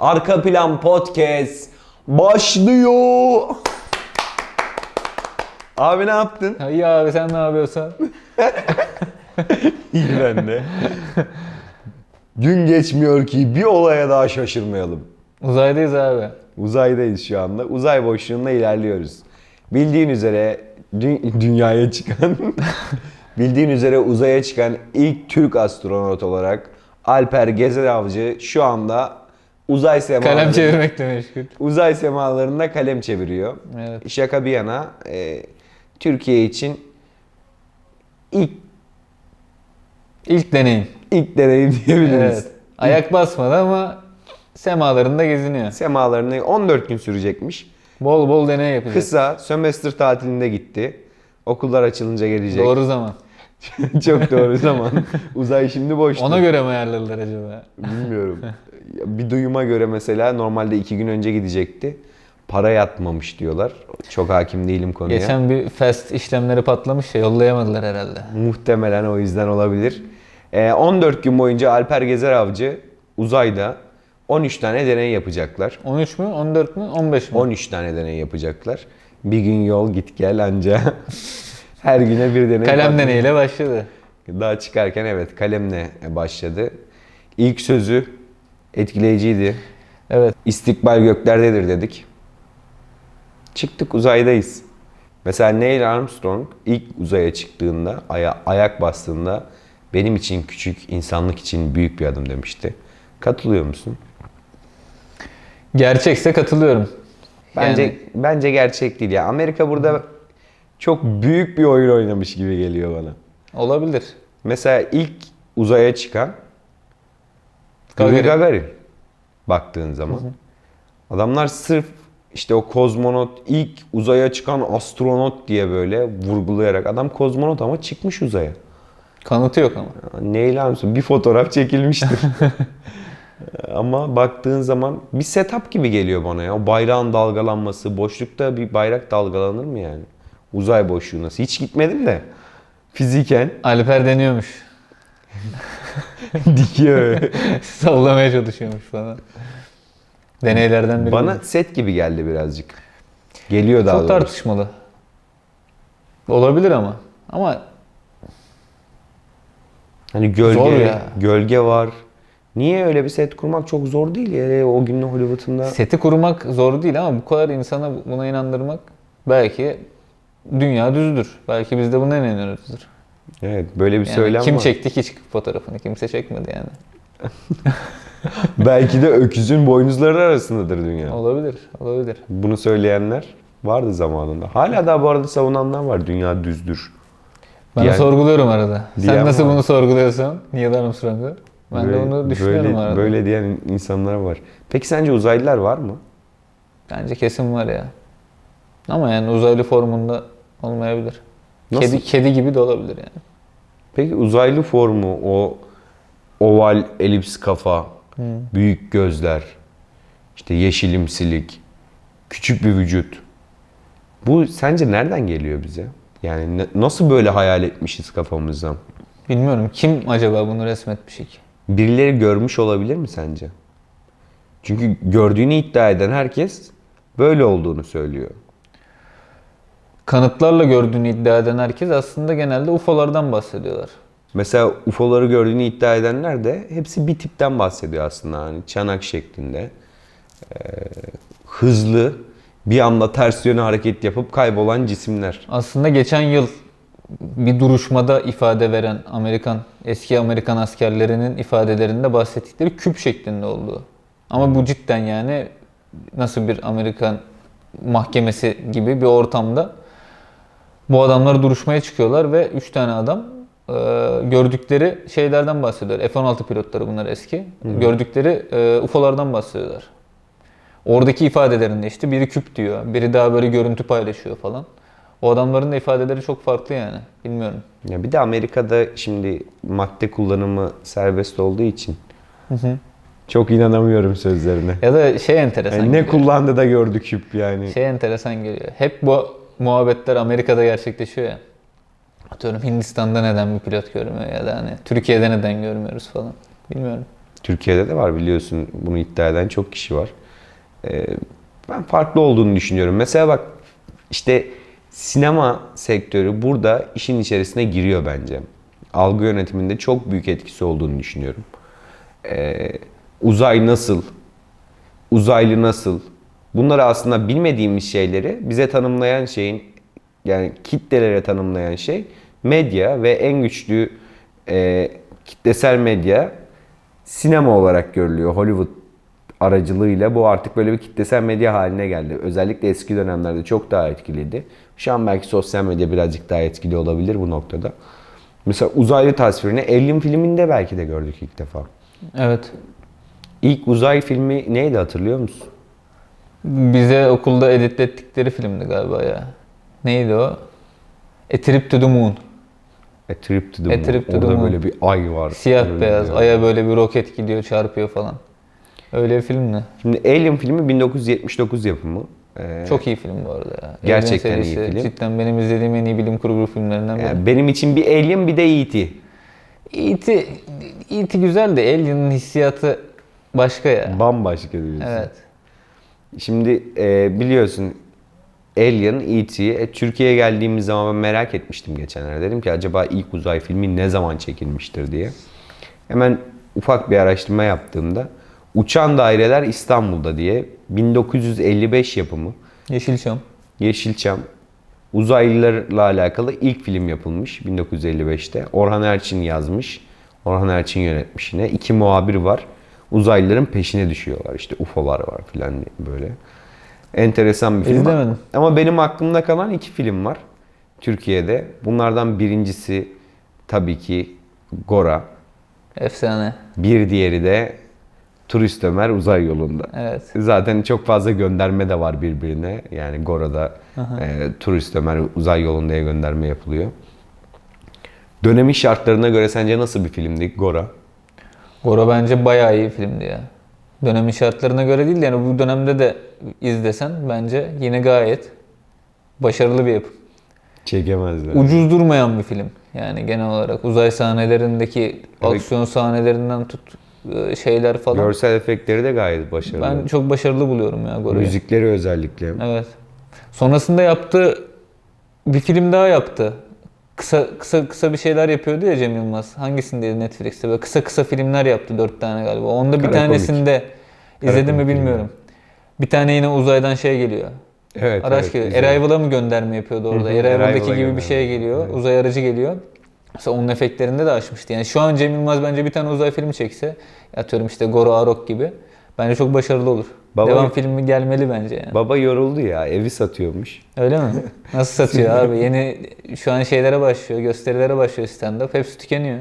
Arka Plan Podcast başlıyor. Abi ne yaptın? Ya iyi abi sen ne yapıyorsun? İyi ben de. Gün geçmiyor ki bir olaya daha şaşırmayalım. Uzaydayız abi. Uzaydayız şu anda. Uzay boşluğunda ilerliyoruz. Bildiğin üzere dü- dünyaya çıkan bildiğin üzere uzaya çıkan ilk Türk astronot olarak Alper Gezer Avcı şu anda uzay semalarında Kalem çevirmekle meşgul. uzay semalarında kalem çeviriyor. Evet. Şaka bir yana e, Türkiye için ilk İlk deneyim. ilk deneyim diyebiliriz. Evet. Ayak basmadı ama semalarında geziniyor. Semalarını 14 gün sürecekmiş. Bol bol deney yapacak. Kısa sömestr tatilinde gitti. Okullar açılınca gelecek. Doğru zaman. Çok doğru zaman. Uzay şimdi boş. Ona göre mi ayarladılar acaba? Bilmiyorum. Bir duyuma göre mesela normalde iki gün önce gidecekti. Para yatmamış diyorlar. Çok hakim değilim konuya. Geçen bir fast işlemleri patlamış ya yollayamadılar herhalde. Muhtemelen o yüzden olabilir. Ee, 14 gün boyunca Alper Gezer Avcı uzayda 13 tane deney yapacaklar. 13 mü, 14 mü, 15 mi? 13 tane deney yapacaklar. Bir gün yol git gel anca. Her güne bir deney. Kalem deneyiyle başladı. Daha çıkarken evet kalemle başladı. İlk sözü etkileyiciydi. Evet. İstikbal göklerdedir dedik. Çıktık uzaydayız. Mesela Neil Armstrong ilk uzaya çıktığında, aya, ayak bastığında benim için küçük, insanlık için büyük bir adım demişti. Katılıyor musun? Gerçekse katılıyorum. Bence Yani bence gerçek değil ya. Amerika burada çok büyük bir oyun oynamış gibi geliyor bana. olabilir. Mesela ilk uzaya çıkan Gagarin. Gagarin baktığın zaman. Adamlar sırf işte o kozmonot ilk uzaya çıkan astronot diye böyle vurgulayarak adam kozmonot ama çıkmış uzaya. Kanıtı yok ama. Neyle Armstrong bir fotoğraf çekilmiştir. ama baktığın zaman bir setup gibi geliyor bana ya. O bayrağın dalgalanması, boşlukta bir bayrak dalgalanır mı yani? Uzay boşluğu nasıl? Hiç gitmedim de. Fiziken Alper deniyormuş. dikiyor. Sallamaya çalışıyormuş falan. Deneylerden biri. Bana bu. set gibi geldi birazcık. Geliyor daha çok doğrusu. tartışmalı. Olabilir ama. Ama Hani gölge, Zor ya. gölge var. Niye öyle bir set kurmak çok zor değil ya. O günün Hollywood'unda. seti kurmak zor değil ama bu kadar insana buna inandırmak belki dünya düzdür. Belki biz de buna inanıyoruzdur. Evet böyle bir Yani söylem kim var. çekti ki çıkıp fotoğrafını? Kimse çekmedi yani. Belki de öküzün boynuzları arasındadır dünya. Olabilir, olabilir. Bunu söyleyenler vardı zamanında. Hala da bu arada savunanlar var. Dünya düzdür. Ben Diyen- sorguluyorum arada. Sen nasıl var. bunu sorguluyorsun? Neil Armstrong'u? Ben de Böyle- onu düşünüyorum böyle, arada. Böyle diyen insanlar var. Peki sence uzaylılar var mı? Bence kesin var ya. Ama yani uzaylı formunda olmayabilir. Nasıl? Kedi kedi gibi de olabilir yani. Peki uzaylı formu o oval elips kafa, büyük gözler, işte yeşilimsilik, küçük bir vücut. Bu sence nereden geliyor bize? Yani ne- nasıl böyle hayal etmişiz kafamızdan? Bilmiyorum kim acaba bunu resmetmiş ki? Birileri görmüş olabilir mi sence? Çünkü gördüğünü iddia eden herkes böyle olduğunu söylüyor. Kanıtlarla gördüğünü iddia eden herkes aslında genelde UFO'lardan bahsediyorlar. Mesela UFO'ları gördüğünü iddia edenler de hepsi bir tipten bahsediyor aslında. Hani çanak şeklinde. Ee, hızlı, bir anda ters yöne hareket yapıp kaybolan cisimler. Aslında geçen yıl bir duruşmada ifade veren Amerikan eski Amerikan askerlerinin ifadelerinde bahsettikleri küp şeklinde olduğu. Ama bu cidden yani nasıl bir Amerikan mahkemesi gibi bir ortamda bu adamlar duruşmaya çıkıyorlar ve 3 tane adam e, gördükleri şeylerden bahsediyor. F-16 pilotları bunlar eski. Gördükleri e, UFO'lardan bahsediyorlar. Oradaki ifadelerinde işte biri küp diyor, biri daha böyle görüntü paylaşıyor falan. O adamların da ifadeleri çok farklı yani. Bilmiyorum. Ya bir de Amerika'da şimdi madde kullanımı serbest olduğu için çok inanamıyorum sözlerine. Ya da şey enteresan. Yani ne geliyor. kullandı da gördük küp yani. Şey enteresan geliyor. Hep bu muhabbetler Amerika'da gerçekleşiyor ya. Atıyorum Hindistan'da neden bir pilot görmüyor ya da hani Türkiye'de neden görmüyoruz falan. Bilmiyorum. Türkiye'de de var biliyorsun bunu iddia eden çok kişi var. Ee, ben farklı olduğunu düşünüyorum. Mesela bak işte sinema sektörü burada işin içerisine giriyor bence. Algı yönetiminde çok büyük etkisi olduğunu düşünüyorum. Ee, uzay nasıl? Uzaylı nasıl? Bunları aslında bilmediğimiz şeyleri bize tanımlayan şeyin yani kitlelere tanımlayan şey medya ve en güçlü e, kitlesel medya sinema olarak görülüyor. Hollywood aracılığıyla bu artık böyle bir kitlesel medya haline geldi. Özellikle eski dönemlerde çok daha etkiliydi. Şu an belki sosyal medya birazcık daha etkili olabilir bu noktada. Mesela uzaylı tasvirini Alien filminde belki de gördük ilk defa. Evet. İlk uzay filmi neydi hatırlıyor musun? Bize okulda editlettikleri filmdi galiba ya. Neydi o? A Trip to the Moon. A Trip to the A Moon. Trip to the Orada Moon. böyle bir ay var. Siyah Böyle beyaz. bir- Aya böyle bir roket gidiyor çarpıyor falan. Öyle bir filmdi. Şimdi Alien filmi 1979 yapımı. Ee, Çok iyi film bu arada ya. Gerçekten Alien iyi film. Cidden benim izlediğim en iyi bilim kurgu filmlerinden biri. yani benim için bir Alien bir de E.T. E.T. E.T. güzel de Alien'ın hissiyatı başka ya. Bambaşka diyorsun. Evet. Şimdi e, biliyorsun Alien, E.T. E, Türkiye'ye geldiğimiz zaman ben merak etmiştim geçenlerde. Dedim ki acaba ilk uzay filmi ne zaman çekilmiştir diye. Hemen ufak bir araştırma yaptığımda Uçan Daireler İstanbul'da diye 1955 yapımı Yeşilçam. Yeşilçam uzaylılarla alakalı ilk film yapılmış 1955'te. Orhan Erçin yazmış. Orhan Erçin yönetmiş yine. İki muhabir var. Uzaylıların peşine düşüyorlar. İşte UFO'lar var filan böyle. Enteresan bir film. İzlemedim. Ama benim aklımda kalan iki film var. Türkiye'de. Bunlardan birincisi tabii ki Gora. Efsane. Bir diğeri de Turist Ömer Uzay Yolunda. Evet. Zaten çok fazla gönderme de var birbirine. Yani Gora'da e, Turist Ömer Uzay Yolunda'ya gönderme yapılıyor. Dönemin şartlarına göre sence nasıl bir filmdi Gora? Gora bence bayağı iyi filmdi ya. Dönemin şartlarına göre değil de yani bu dönemde de izlesen bence yine gayet başarılı bir yapım. Çekemezler. Ucuz durmayan bir film. Yani genel olarak uzay sahnelerindeki aksiyon sahnelerinden tut e, şeyler falan. Görsel efektleri de gayet başarılı. Ben çok başarılı buluyorum ya Gora'yı. Müzikleri özellikle. Evet. Sonrasında yaptığı bir film daha yaptı. Kısa kısa kısa bir şeyler yapıyordu ya Cem Yılmaz. Hangisindeydi Netflix'te? Böyle kısa kısa filmler yaptı dört tane galiba. Onda bir tanesinde izledim mi bilmiyorum. Bir tane yine uzaydan şey geliyor. Evet, Araç evet, geliyor. Arrival'a mı gönderme yapıyordu orada? Arrival'daki gibi bir şey geliyor. Uzay aracı geliyor. Mesela onun efektlerinde de aşmıştı. Yani şu an Cem Yılmaz bence bir tane uzay filmi çekse, atıyorum işte Goro Arok gibi. Bence çok başarılı olur. Baba- Devam filmi gelmeli bence yani. Baba yoruldu ya. Evi satıyormuş. Öyle mi? Nasıl satıyor abi? Yeni şu an şeylere başlıyor, gösterilere başlıyor stand-up. Hepsi tükeniyor.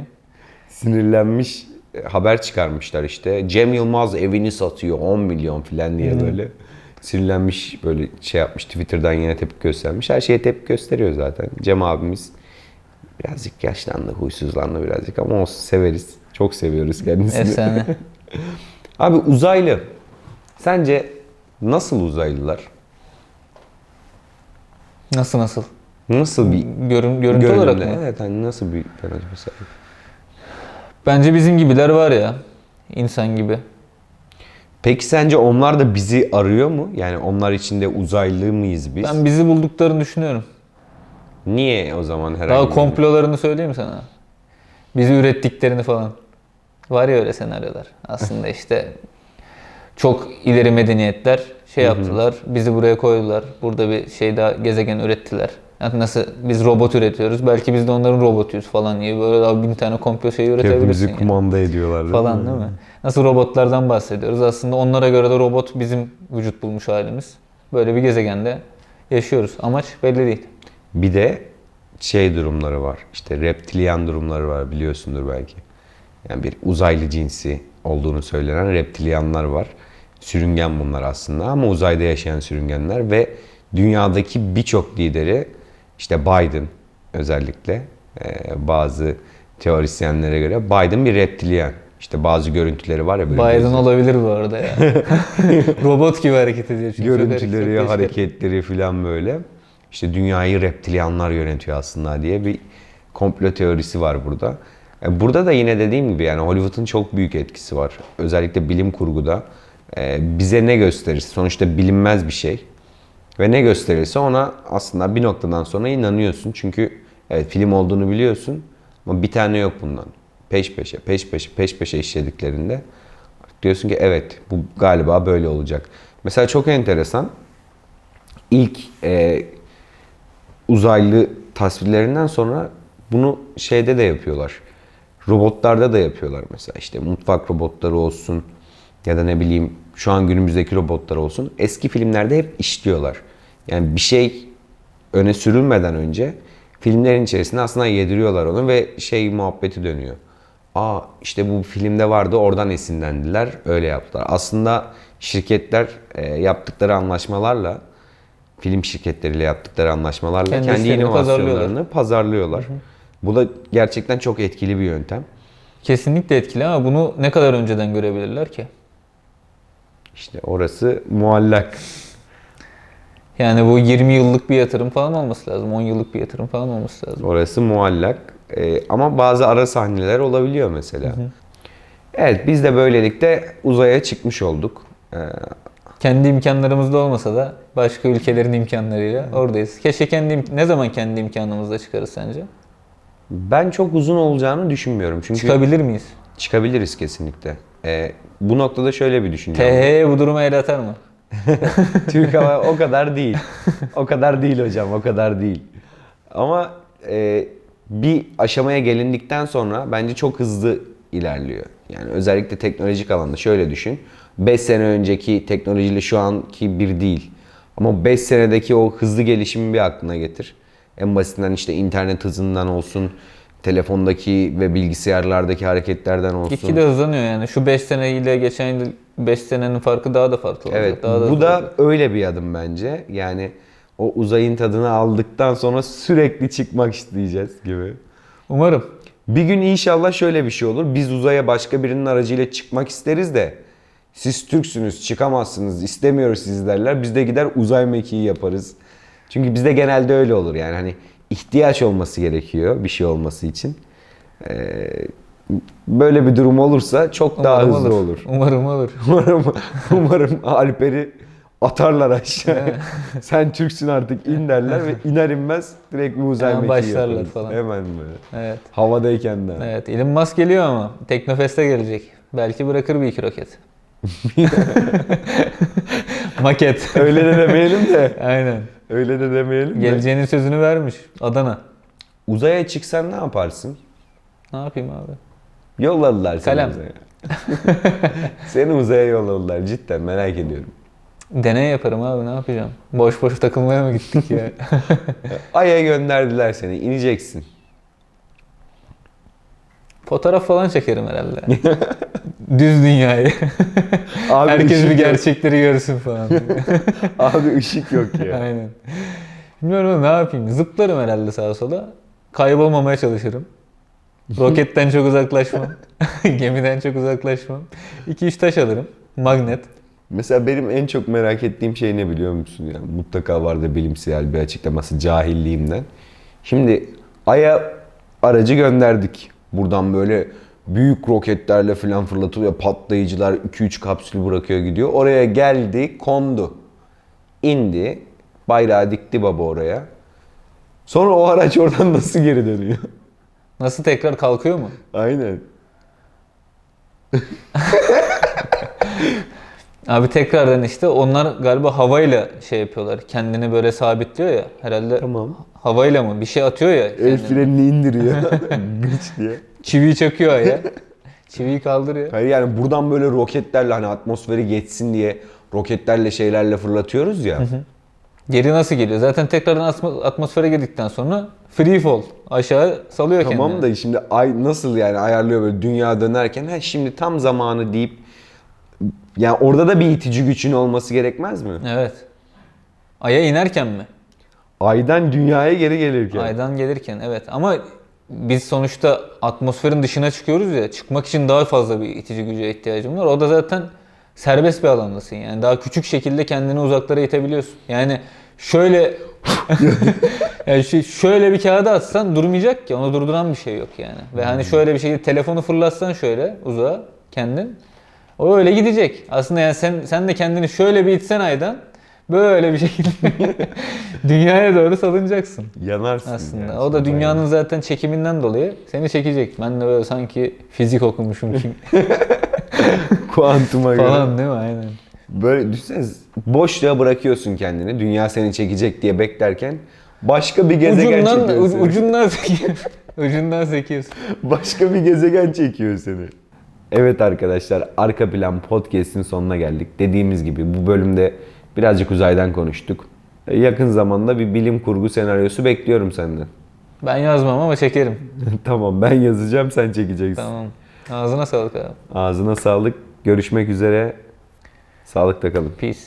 Sinirlenmiş. e, Haber çıkarmışlar işte. Cem Yılmaz evini satıyor 10 milyon falan diye böyle. Sinirlenmiş böyle şey yapmış. Twitter'dan yine tepki göstermiş. Her şeye tepki gösteriyor zaten. Cem abimiz birazcık yaşlandı, huysuzlandı birazcık ama olsun severiz. Çok seviyoruz kendisini. Efsane. Abi uzaylı. Sence nasıl uzaylılar? Nasıl nasıl? Nasıl bir Görün, görüntü olarak görünümle? mı? Evet hani nasıl bir fenotipe sahip? Bence bizim gibiler var ya. insan gibi. Peki sence onlar da bizi arıyor mu? Yani onlar içinde uzaylı mıyız biz? Ben bizi bulduklarını düşünüyorum. Niye o zaman herhangi Daha bir- komplolarını söyleyeyim sana. Bizi ürettiklerini falan. Var ya öyle senaryolar. Aslında işte çok ileri medeniyetler şey yaptılar. Bizi buraya koydular. Burada bir şey daha gezegen ürettiler. Yani nasıl biz robot üretiyoruz. Belki biz de onların robotuyuz falan diye böyle daha bin tane komplo şeyi üretebilirsin. Hepimizi yani. kumanda ediyorlar değil falan mi? değil mi? Nasıl robotlardan bahsediyoruz. Aslında onlara göre de robot bizim vücut bulmuş halimiz. Böyle bir gezegende yaşıyoruz. Amaç belli değil. Bir de şey durumları var. İşte reptilyan durumları var biliyorsundur belki. Yani bir uzaylı cinsi olduğunu söylenen reptilyanlar var. Sürüngen bunlar aslında ama uzayda yaşayan sürüngenler ve dünyadaki birçok lideri işte Biden özellikle e, bazı teorisyenlere göre Biden bir reptilyan. İşte bazı görüntüleri var ya böyle Biden gözü- olabilir bu arada ya. Robot gibi hareket ediyor çünkü. Görüntüleri, çok hareketleri falan böyle. İşte dünyayı reptilyanlar yönetiyor aslında diye bir komplo teorisi var burada. E, Burada da yine dediğim gibi yani Hollywood'un çok büyük etkisi var. Özellikle bilim kurguda. E, bize ne gösterirse sonuçta bilinmez bir şey. Ve ne gösterirse ona aslında bir noktadan sonra inanıyorsun. Çünkü evet film olduğunu biliyorsun ama bir tane yok bundan. Peş peşe, peş peşe, peş peşe işlediklerinde diyorsun ki evet bu galiba böyle olacak. Mesela çok enteresan. İlk e, uzaylı tasvirlerinden sonra bunu şeyde de yapıyorlar. Robotlarda da yapıyorlar mesela işte mutfak robotları olsun ya da ne bileyim şu an günümüzdeki robotlar olsun. Eski filmlerde hep işliyorlar. Yani bir şey öne sürülmeden önce filmlerin içerisinde aslında yediriyorlar onu ve şey muhabbeti dönüyor. Aa işte bu filmde vardı oradan esinlendiler öyle yaptılar. Aslında şirketler e, yaptıkları anlaşmalarla film şirketleriyle yaptıkları anlaşmalarla Kendi kendi, inovasyonlarını pazarlıyorlar. Bu da gerçekten çok etkili bir yöntem. Kesinlikle etkili ama bunu ne kadar önceden görebilirler ki? İşte orası muallak. Yani bu 20 yıllık bir yatırım falan olması lazım. 10 yıllık bir yatırım falan olması lazım. Orası muallak. Ee, ama bazı ara sahneler olabiliyor mesela. Evet biz de böylelikle uzaya çıkmış olduk. Ee, Kendi imkanlarımızda olmasa da başka ülkelerin imkanlarıyla oradayız. Keşke kendi ne zaman kendi imkanımızda çıkarız sence? Ben çok uzun olacağını düşünmüyorum. Çünkü Çıkabilir miyiz? çıkabiliriz kesinlikle. Ee, bu noktada şöyle bir var. THY bu duruma el atar mı? Türk Hava o kadar değil. O kadar değil hocam, o kadar değil. Ama e, bir aşamaya gelindikten sonra bence çok hızlı ilerliyor. Yani özellikle teknolojik alanda şöyle düşün. 5 sene önceki teknolojiyle şu anki bir değil. Ama 5 senedeki o hızlı gelişimi bir aklına getir. En basitinden işte internet hızından olsun, telefondaki ve bilgisayarlardaki hareketlerden olsun. Gitgide hızlanıyor yani. Şu 5 seneyle geçen yıl 5 senenin farkı daha da farklı olacak. Evet, daha da bu da olacak. öyle bir adım bence. Yani o uzayın tadını aldıktan sonra sürekli çıkmak isteyeceğiz gibi. Umarım. Bir gün inşallah şöyle bir şey olur. Biz uzaya başka birinin aracıyla çıkmak isteriz de siz Türksünüz çıkamazsınız istemiyoruz siz derler. Biz de gider uzay mekiği yaparız. Çünkü bizde genelde öyle olur yani hani ihtiyaç olması gerekiyor bir şey olması için. Ee, böyle bir durum olursa çok daha Umarım hızlı olur. Umarım olur. Umarım, umarım Alper'i atarlar aşağı. Sen Türksün artık in derler ve iner inmez direkt uzay Hemen başlarlar yaparız. falan. Hemen böyle. Evet. Havadayken de. Evet. Elon Musk geliyor ama Teknofest'e gelecek. Belki bırakır bir iki roket. Maket. Öyle de demeyelim de. Aynen. Öyle de demeyelim de. Geleceğinin sözünü vermiş. Adana. Uzaya çıksan ne yaparsın? Ne yapayım abi? Yolladılar seni Kalem. uzaya. seni uzaya yolladılar cidden merak ediyorum. Deney yaparım abi ne yapacağım? Boş boş takılmaya mı gittik ya? Ay'a gönderdiler seni ineceksin. Fotoğraf falan çekerim herhalde. Düz dünyayı. Abi Herkes bir yok. gerçekleri görsün falan. Abi ışık yok ya. Aynen. Bilmiyorum ne yapayım? Zıplarım herhalde sağa sola. Kaybolmamaya çalışırım. Roketten çok uzaklaşmam. Gemiden çok uzaklaşmam. 2-3 taş alırım. Magnet. Mesela benim en çok merak ettiğim şey ne biliyor musun? Yani mutlaka vardı bilimsel bir açıklaması cahilliğimden. Şimdi Ay'a aracı gönderdik. Buradan böyle büyük roketlerle falan fırlatılıyor. Patlayıcılar 2-3 kapsül bırakıyor gidiyor. Oraya geldi, kondu. İndi. Bayrağı dikti baba oraya. Sonra o araç oradan nasıl geri dönüyor? Nasıl tekrar kalkıyor mu? Aynen. Abi tekrardan işte onlar galiba havayla şey yapıyorlar. Kendini böyle sabitliyor ya. Herhalde Tamam. havayla mı? Bir şey atıyor ya. El kendini. frenini indiriyor. Güç diye. Çiviyi çakıyor ya. Çiviyi kaldırıyor. Hayır yani buradan böyle roketlerle hani atmosferi geçsin diye roketlerle şeylerle fırlatıyoruz ya. Geri nasıl geliyor? Zaten tekrardan atmo- atmosfere girdikten sonra free fall. Aşağı salıyor Tamam kendini. da şimdi ay nasıl yani ayarlıyor böyle dünya dönerken ha şimdi tam zamanı deyip yani orada da bir itici gücün olması gerekmez mi? Evet. Ay'a inerken mi? Aydan dünyaya geri gelirken. Aydan gelirken evet ama biz sonuçta atmosferin dışına çıkıyoruz ya çıkmak için daha fazla bir itici güce ihtiyacım var. O da zaten serbest bir alandasın yani daha küçük şekilde kendini uzaklara itebiliyorsun. Yani şöyle yani şöyle bir kağıda atsan durmayacak ki. Onu durduran bir şey yok yani. Ve hani şöyle bir şekilde telefonu fırlatsan şöyle uzağa kendin. O öyle gidecek. Aslında yani sen sen de kendini şöyle bir itsen aydan böyle bir şekilde dünyaya doğru salınacaksın Yanarsın. aslında. yani. O da dünyanın zaten çekiminden dolayı seni çekecek. Ben de böyle sanki fizik okumuşum ki Kuantuma göre. falan değil mi? Aynen. Böyle düşünsene boşluğa bırakıyorsun kendini. Dünya seni çekecek diye beklerken başka bir gezegen Ucundan, çekiyor seni. ucundan sekiyorsun. ucundan sekiyorsun. Başka bir gezegen çekiyor seni. Evet arkadaşlar Arka Plan Podcast'in sonuna geldik. Dediğimiz gibi bu bölümde birazcık uzaydan konuştuk. Yakın zamanda bir bilim kurgu senaryosu bekliyorum senden. Ben yazmam ama çekerim. tamam ben yazacağım sen çekeceksin. Tamam. Ağzına sağlık abi. Ağzına sağlık. Görüşmek üzere. Sağlıkta kalın. Peace.